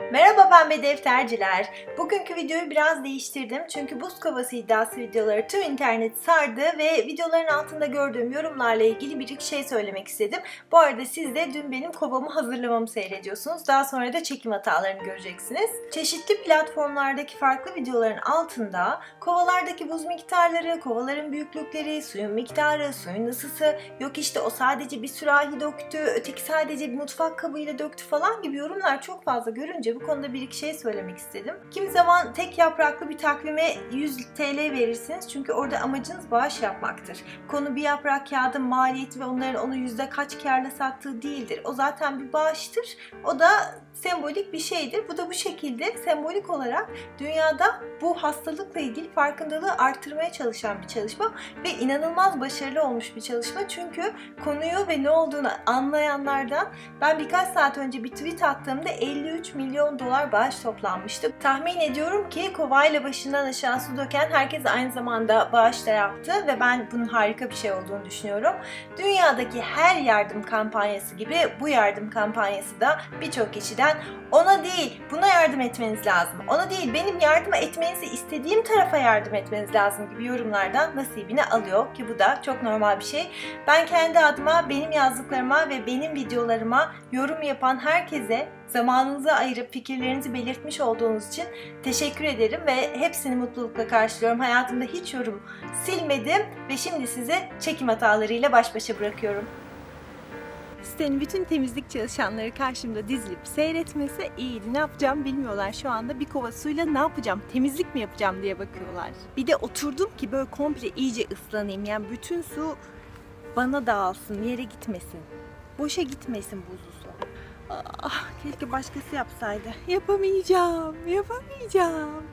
Merhaba pembe defterciler. Bugünkü videoyu biraz değiştirdim çünkü buz kovası iddiası videoları tüm internet sardı ve videoların altında gördüğüm yorumlarla ilgili bir şey söylemek istedim. Bu arada siz de dün benim kovamı hazırlamamı seyrediyorsunuz. Daha sonra da çekim hatalarını göreceksiniz. Çeşitli platformlardaki farklı videoların altında kovalardaki buz miktarları, kovaların büyüklükleri, suyun miktarı, suyun ısısı, yok işte o sadece bir sürahi döktü, öteki sadece bir mutfak kabıyla döktü falan gibi yorumlar çok fazla görünce bu konuda bir iki şey söylemek istedim. Kimi zaman tek yapraklı bir takvime 100 TL verirsiniz çünkü orada amacınız bağış yapmaktır. Konu bir yaprak kağıdın maliyeti ve onların onu yüzde kaç karla sattığı değildir. O zaten bir bağıştır. O da sembolik bir şeydir. Bu da bu şekilde sembolik olarak dünyada bu hastalıkla ilgili farkındalığı artırmaya çalışan bir çalışma ve inanılmaz başarılı olmuş bir çalışma. Çünkü konuyu ve ne olduğunu anlayanlardan ben birkaç saat önce bir tweet attığımda 53 milyon dolar bağış toplanmıştı. Tahmin ediyorum ki kovayla başından aşağı su döken herkes aynı zamanda bağış da yaptı ve ben bunun harika bir şey olduğunu düşünüyorum. Dünyadaki her yardım kampanyası gibi bu yardım kampanyası da birçok kişiden ona değil buna yardım etmeniz lazım. Ona değil benim yardım etmenizi istediğim tarafa yardım etmeniz lazım gibi yorumlardan nasibini alıyor ki bu da çok normal bir şey. Ben kendi adıma benim yazdıklarıma ve benim videolarıma yorum yapan herkese zamanınızı ayırıp fikirlerinizi belirtmiş olduğunuz için teşekkür ederim ve hepsini mutlulukla karşılıyorum. Hayatımda hiç yorum silmedim ve şimdi size çekim hatalarıyla baş başa bırakıyorum. Sitenin bütün temizlik çalışanları karşımda dizilip seyretmesi iyiydi. Ne yapacağım bilmiyorlar şu anda. Bir kova suyla ne yapacağım? Temizlik mi yapacağım diye bakıyorlar. Bir de oturdum ki böyle komple iyice ıslanayım. Yani bütün su bana dağılsın, yere gitmesin. Boşa gitmesin buzlu su. Ah, keşke başkası yapsaydı. Yapamayacağım, yapamayacağım.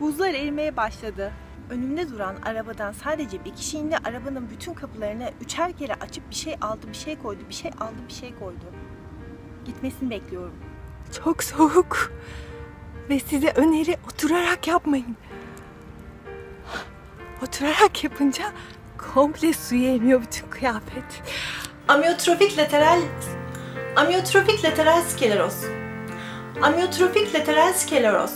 Buzlar erimeye başladı. Önümde duran arabadan sadece bir kişi indi. Arabanın bütün kapılarını üçer kere açıp bir şey aldı, bir şey koydu, bir şey aldı, bir şey koydu. Gitmesini bekliyorum. Çok soğuk. Ve size öneri oturarak yapmayın. Oturarak yapınca komple suya emiyor bütün kıyafet. Amyotrofik lateral amyotrofik lateral skleroz. Amyotrofik lateral skleroz.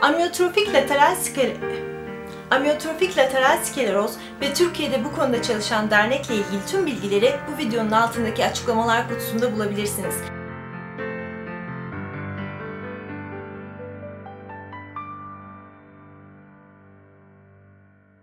Amyotrofik lateral skleroz. Amyotrofik lateral skleroz ve Türkiye'de bu konuda çalışan dernekle ilgili tüm bilgileri bu videonun altındaki açıklamalar kutusunda bulabilirsiniz.